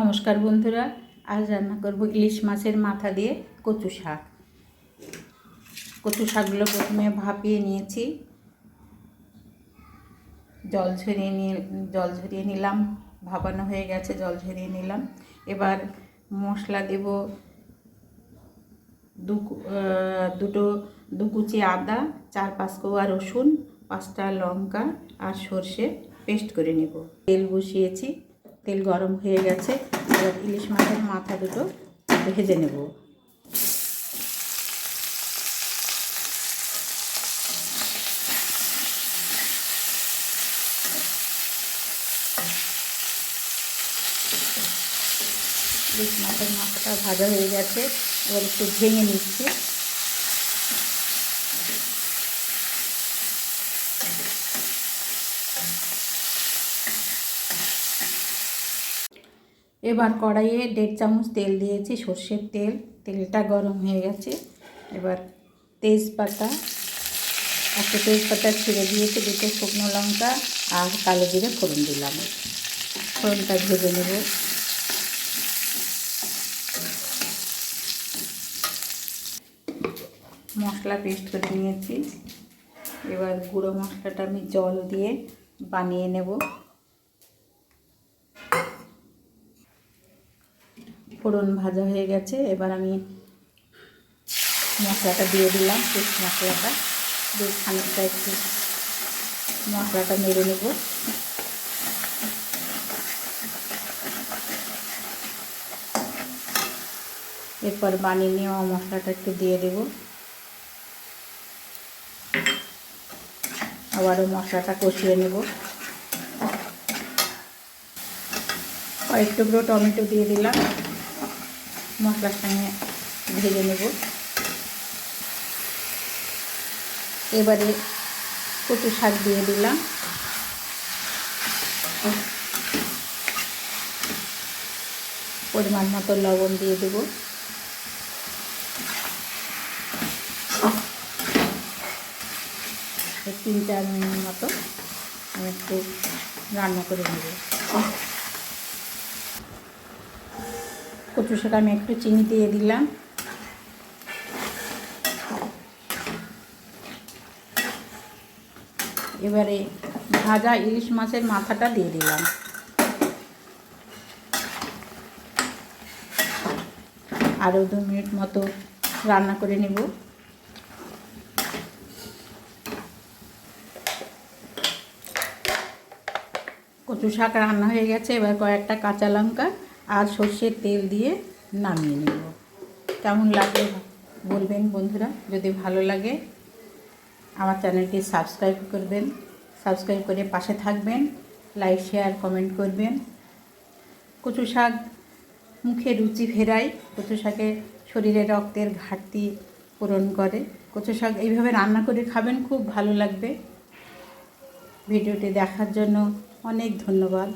নমস্কার বন্ধুরা, আজ রান্না করব ইলিশ মাছের মাথা দিয়ে কচু শাক। কচু শাকগুলো প্রথমে ভাপিয়ে নিয়েছি। জল ঝরিয়ে নিয়ে, জল ঝরিয়ে নিলাম, ভাপানো হয়ে গেছে, জল ঝরিয়ে নিলাম। এবার মশলা দেব দু দুটো, দু কুচি আদা, চার পাঁচ কোয়া রসুন, পাঁচটা লঙ্কা আর সর্ষে পেস্ট করে নেব। তেল বসিয়েছি। তেল গরম হয়ে গেছে, এবার ইলিশ মাছের মাথা দুটো ভেজে নেব। ইলিশ মাছের মাথাটা ভাজা হয়ে গেছে, এবার একটু ভেঙে নিচ্ছি। এবার কড়াইয়ে দেড় চামচ তেল দিয়েছি, সর্ষের তেল। তেলটা গরম হয়ে গেছে। এবার তেজপাতা, একটা তেজপাতা ছিঁড়ে দিয়েছি, দুটো শুকনো লঙ্কা আর কালো জিরে ফোড়ন দিলাম। ফোড়নটা ভেজে নেব। মশলা পেস্ট করে নিয়েছি। এবার গুঁড়ো মশলাটা আমি জল দিয়ে বানিয়ে নেব। ফোড়ন ভাজা হয়ে গেছে। এবার আমি মশলাটা দিয়ে দিলাম পেস্ট মশলাটা। দিয়ে খানিকটা একটু মশলাটা মেরে নেব। এরপর বানিয়ে নেওয়া মশলাটা একটু দিয়ে দেব। আবারও মশলাটা কষিয়ে নেব। কয়েক টুকরো টমেটো দিয়ে দিলাম। মশলার সঙ্গে ভেজে নেব। এবারে কচু শাক দিয়ে দিলাম। পরিমাণ মতো লবণ দিয়ে দেব। তিন চার মিনিট মতো আমি একটু রান্না করে নেব। কচু শাক আমি একটু চিনি দিয়ে দিলাম। এবারে ভাজা ইলিশ মাছের মাথাটা দিয়ে দিলাম। আরও দু মিনিট মতো রান্না করে নেব। কচু শাক রান্না হয়ে গেছে, এবার কয়েকটা কাঁচা লঙ্কা আর সর্ষের তেল দিয়ে নামিয়ে নেব। কেমন লাগবে বলবেন বন্ধুরা? যদি ভালো লাগে, আমার চ্যানেলটি সাবস্ক্রাইব করবেন। সাবস্ক্রাইব করে পাশে থাকবেন, লাইক, শেয়ার, কমেন্ট করবেন। কচু শাক মুখে রুচি ফেরায়, কচু শাকে শরীরে রক্তের ঘাটতি পূরণ করে। কচু শাক এইভাবে রান্না করে খাবেন, খুব ভালো লাগবে। ভিডিওটি দেখার জন্য অনেক ধন্যবাদ।